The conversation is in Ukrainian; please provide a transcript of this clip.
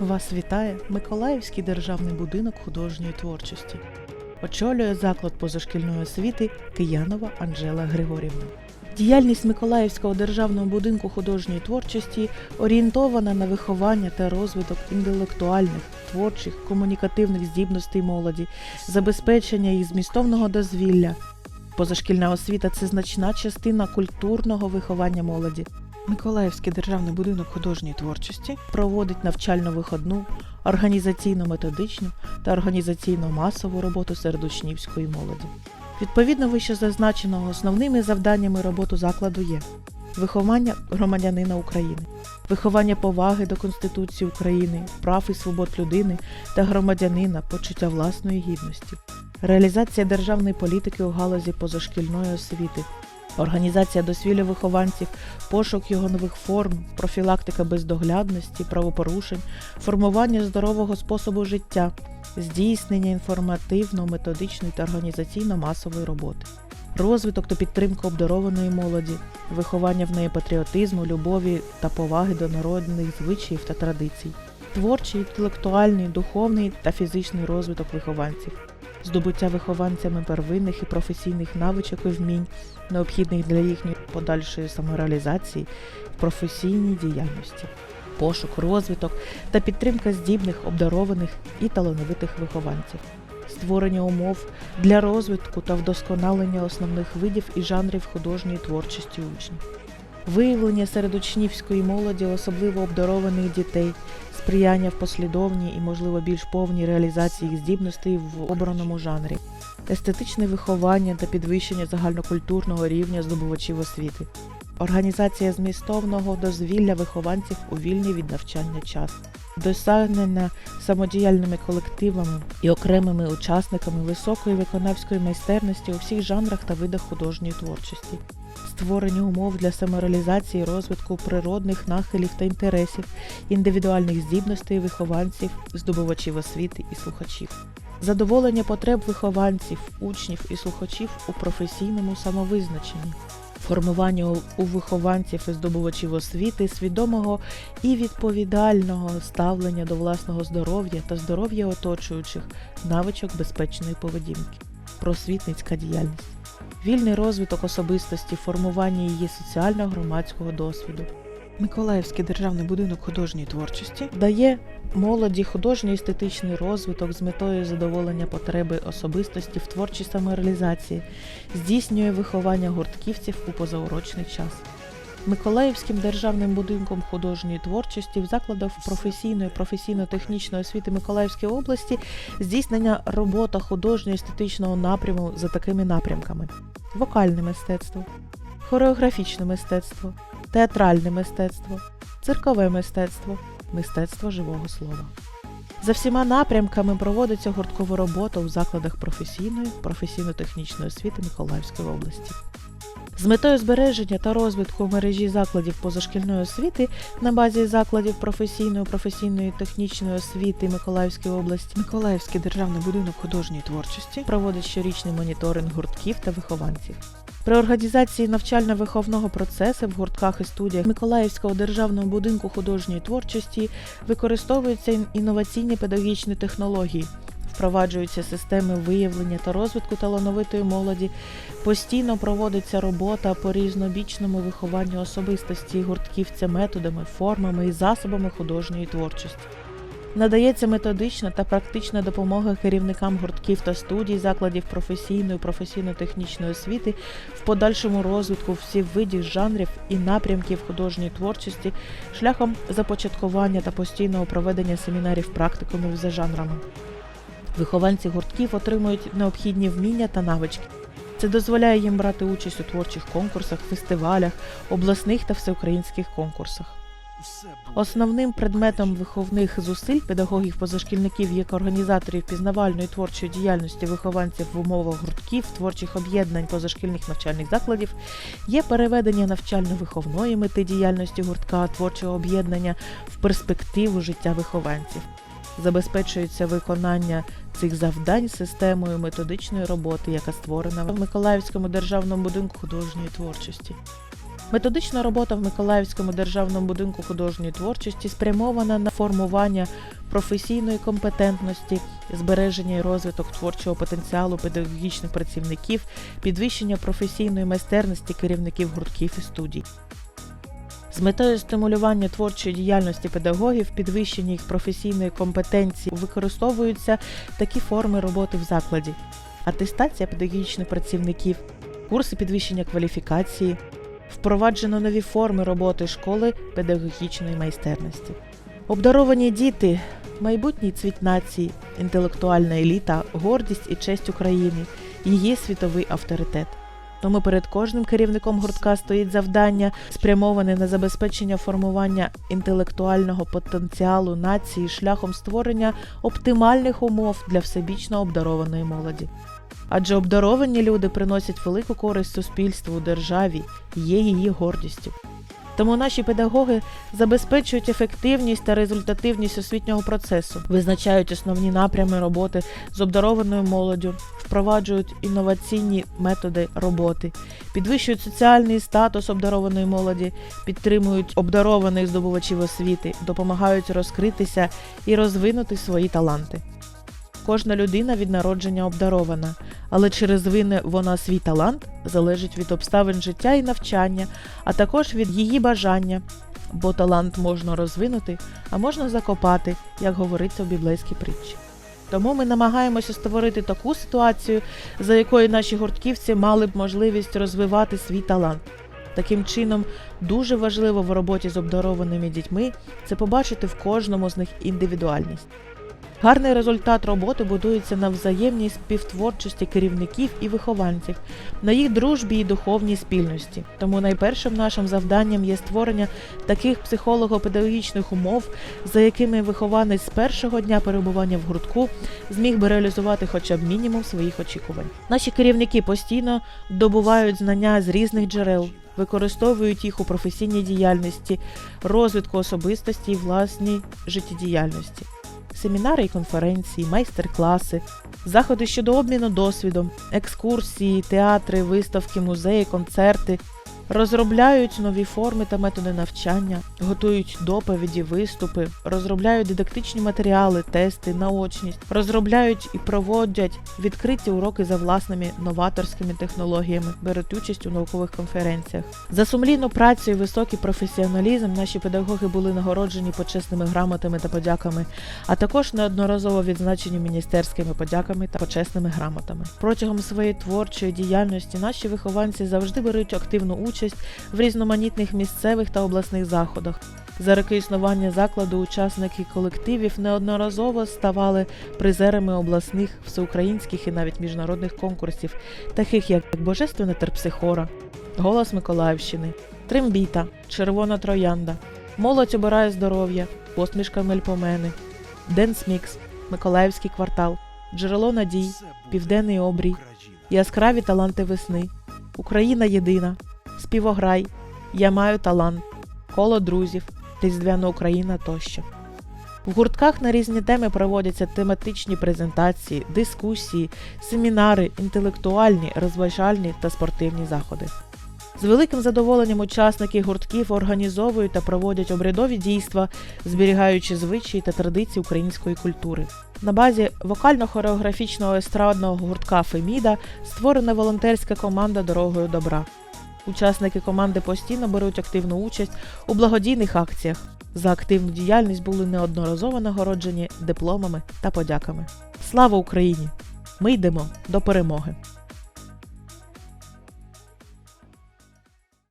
Вас вітає Миколаївський державний будинок художньої творчості. Очолює заклад позашкільної освіти Киянова Анжела Григорівна. Діяльність Миколаївського державного будинку художньої творчості орієнтована на виховання та розвиток інтелектуальних, творчих, комунікативних здібностей молоді, забезпечення їх змістовного дозвілля. Позашкільна освіта це значна частина культурного виховання молоді. Миколаївський державний будинок художньої творчості проводить навчально-виходну, організаційно-методичну та організаційно-масову роботу серед учнівської молоді. Відповідно вище зазначеного, основними завданнями роботи закладу є виховання громадянина України, виховання поваги до Конституції України, прав і свобод людини та громадянина, почуття власної гідності, реалізація державної політики у галузі позашкільної освіти, організація дозвілля вихованців, пошук його нових форм, профілактика бездоглядності, правопорушень, формування здорового способу життя, здійснення інформативно-методичної та організаційно-масової роботи, розвиток та підтримка обдарованої молоді, виховання в неї патріотизму, любові та поваги до народних звичаїв та традицій, творчий, інтелектуальний, духовний та фізичний розвиток вихованців, здобуття вихованцями первинних і професійних навичок і вмінь, необхідних для їхньої подальшої самореалізації в професійній діяльності, пошук, розвиток та підтримка здібних, обдарованих і талановитих вихованців, створення умов для розвитку та вдосконалення основних видів і жанрів художньої творчості учнів, виявлення серед учнівської молоді особливо обдарованих дітей, сприяння в послідовній і, можливо, більш повній реалізації їх здібностей в обраному жанрі, естетичне виховання та підвищення загальнокультурного рівня здобувачів освіти, організація змістовного дозвілля вихованців у вільний від навчання час, досягнення самодіяльними колективами і окремими учасниками високої виконавської майстерності у всіх жанрах та видах художньої творчості. Створення умов для самореалізації розвитку природних нахилів та інтересів, індивідуальних здібностей вихованців, здобувачів освіти і слухачів, задоволення потреб вихованців, учнів і слухачів у професійному самовизначенні, формування у- вихованців і здобувачів освіти свідомого і відповідального ставлення до власного здоров'я та здоров'я оточуючих, навичок безпечної поведінки, просвітницька діяльність, вільний розвиток особистості, формування її соціально-громадського досвіду. Миколаївський державний будинок художньої творчості дає молоді художній естетичний розвиток з метою задоволення потреби особистості в творчій самореалізації, здійснює виховання гуртківців у позаурочний час. Миколаївським державним будинком художньої творчості в закладах професійної професійно-технічної освіти Миколаївської області здійснення робота художньо-естетичного напряму за такими напрямками: вокальне мистецтво, хореографічне мистецтво, театральне мистецтво, циркове мистецтво, мистецтво живого слова. За всіма напрямками проводиться гурткова робота у закладах професійної, професійно-технічної освіти Миколаївської області. З метою збереження та розвитку мережі закладів позашкільної освіти на базі закладів професійної, професійної технічної освіти Миколаївської області Миколаївський державний будинок художньої творчості проводить щорічний моніторинг гуртків та вихованців. При організації навчально-виховного процесу в гуртках і студіях Миколаївського державного будинку художньої творчості використовуються інноваційні педагогічні технології, впроваджуються системи виявлення та розвитку талановитої молоді, постійно проводиться робота по різнобічному вихованню особистості гуртківця методами, формами і засобами художньої творчості. Надається методична та практична допомога керівникам гуртків та студій закладів професійної, професійно-технічної освіти в подальшому розвитку всіх видів жанрів і напрямків художньої творчості шляхом започаткування та постійного проведення семінарів практикумів за жанрами. Вихованці гуртків отримують необхідні вміння та навички. Це дозволяє їм брати участь у творчих конкурсах, фестивалях, обласних та всеукраїнських конкурсах. Основним предметом виховних зусиль педагогів-позашкільників як організаторів пізнавальної творчої діяльності вихованців в умовах гуртків, творчих об'єднань позашкільних навчальних закладів є переведення навчально-виховної мети діяльності гуртка творчого об'єднання в перспективу життя вихованців. Забезпечується виконання цих завдань системою методичної роботи, яка створена в Миколаївському державному будинку художньої творчості. Методична робота в Миколаївському державному будинку художньої творчості спрямована на формування професійної компетентності, збереження і розвиток творчого потенціалу педагогічних працівників, підвищення професійної майстерності керівників гуртків і студій. З метою стимулювання творчої діяльності педагогів, підвищення їх професійної компетенції використовуються такі форми роботи в закладі: атестація педагогічних працівників, курси підвищення кваліфікації, впроваджено нові форми роботи школи педагогічної майстерності. Обдаровані діти майбутній цвіт нації, інтелектуальна еліта, гордість і честь України, її світовий авторитет. Тому перед кожним керівником гуртка стоїть завдання, спрямоване на забезпечення формування інтелектуального потенціалу нації шляхом створення оптимальних умов для всебічно обдарованої молоді. Адже обдаровані люди приносять велику користь суспільству, державі, є її гордістю. Тому наші педагоги забезпечують ефективність та результативність освітнього процесу, визначають основні напрями роботи з обдарованою молоддю, впроваджують інноваційні методи роботи, підвищують соціальний статус обдарованої молоді, підтримують обдарованих здобувачів освіти, допомагають розкритися і розвинути свої таланти. Кожна людина від народження обдарована, але чи розвине вона свій талант залежить від обставин життя і навчання, а також від її бажання. Бо талант можна розвинути, а можна закопати, як говориться в біблейській притчі. Тому ми намагаємося створити таку ситуацію, за якою наші гуртківці мали б можливість розвивати свій талант. Таким чином, дуже важливо в роботі з обдарованими дітьми це побачити в кожному з них індивідуальність. Гарний результат роботи будується на взаємній співтворчості керівників і вихованців, на їх дружбі і духовній спільності. Тому найпершим нашим завданням є створення таких психолого-педагогічних умов, за якими вихованець з першого дня перебування в гуртку зміг би реалізувати хоча б мінімум своїх очікувань. Наші керівники постійно добувають знання з різних джерел. Використовують їх у професійній діяльності, розвитку особистості і власній життєдіяльності семінари і конференції, майстер-класи, заходи щодо обміну досвідом, екскурсії, театри, виставки, музеї, концерти. Розробляють нові форми та методи навчання, готують доповіді, виступи, розробляють дидактичні матеріали, тести, наочність, розробляють і проводять відкриті уроки за власними новаторськими технологіями, беруть участь у наукових конференціях. За сумлінну працю і високий професіоналізм наші педагоги були нагороджені почесними грамотами та подяками, а також неодноразово відзначені міністерськими подяками та почесними грамотами. Протягом своєї творчої діяльності наші вихованці завжди беруть активну участь в різноманітних місцевих та обласних заходах. За роки існування закладу учасники колективів неодноразово ставали призерами обласних, всеукраїнських і навіть міжнародних конкурсів, таких як Божественна терпсихора, Голос Миколаївщини, Трембіта, Червона Троянда, Молодь обирає здоров'я, Посмішка Мельпомени, Денс Мікс, Миколаївський квартал, Джерело надій, Південний обрій, Яскраві таланти весни, Україна єдина, Співограй, Я маю талант, Коло друзів, Різдвяна Україна тощо. В гуртках на різні теми проводяться тематичні презентації, дискусії, семінари, інтелектуальні, розважальні та спортивні заходи. З великим задоволенням учасники гуртків організовують та проводять обрядові дійства, зберігаючи звичаї та традиції української культури. На базі вокально-хореографічного естрадного гуртка Феміда створена волонтерська команда Дорогою добра. Учасники команди постійно беруть активну участь у благодійних акціях. За активну діяльність були неодноразово нагороджені дипломами та подяками. Слава Україні! Ми йдемо до перемоги!